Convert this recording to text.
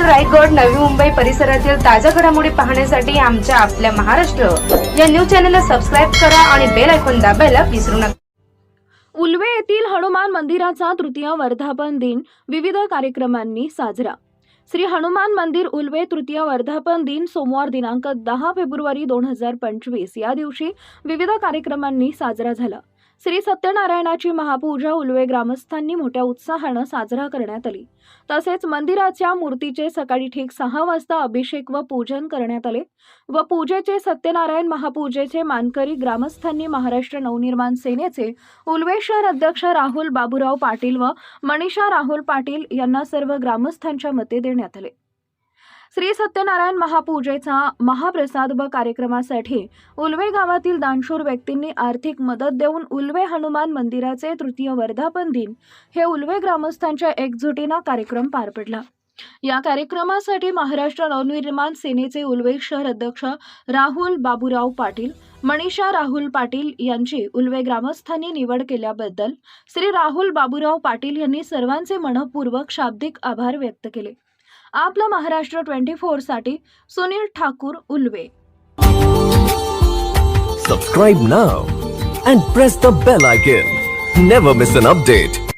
रायगड नवी मुंबई परिसरातील ताज्या घडामोडी पाहण्यासाठी आमच्या आपल्या महाराष्ट्र या न्यूज चॅनलला सबस्क्राईब करा आणि बेल ऐकून दाबायला विसरू नका. उल्वे येथील हनुमान मंदिराचा तृतीय वर्धापन दिन विविध कार्यक्रमांनी साजरा. श्री हनुमान मंदिर उल्वे तृतीय वर्धापन दिन सोमवार दिनांक दहा फेब्रुवारी दोन हजार पंचवीस या दिवशी विविध कार्यक्रमांनी साजरा झाला. श्री सत्यनारायणाची महापूजा उलवे ग्रामस्थांनी मोठ्या उत्साहानं साजरा करण्यात आली. तसेच मंदिराच्या मूर्तीचे सकाळी ठीक सहा वाजता अभिषेक व पूजन करण्यात आले व पूजेचे सत्यनारायण महापूजेचे मानकरी ग्रामस्थांनी महाराष्ट्र नवनिर्माण सेनेचे उलवे शहर अध्यक्ष राहुल बाबूराव पाटील व मनीषा राहुल पाटील यांना सर्व ग्रामस्थांच्या मते देण्यात आले. श्री सत्यनारायण महापूजेचा महाप्रसाद व कार्यक्रमासाठी उल्वे गावातील दानशूर व्यक्तींनी आर्थिक मदत देऊन उल्वे हनुमान मंदिराचे तृतीय वर्धापन दिन हे उल्वे ग्रामस्थांच्या एकजुटीनं कार्यक्रम पार पडला. या कार्यक्रमासाठी महाराष्ट्र नवनिर्माण सेनेचे उल्वे शहर अध्यक्ष राहुल बाबूराव पाटील मनीषा राहुल पाटील यांची उल्वे ग्रामस्थांनी निवड केल्याबद्दल श्री राहुल बाबूराव पाटील यांनी सर्वांचे मनपूर्वक शाब्दिक आभार व्यक्त केले. आपला Maharashtra twenty फोरसाठी Sunil Thakur Ulwe. Subscribe now and press the bell icon never miss an update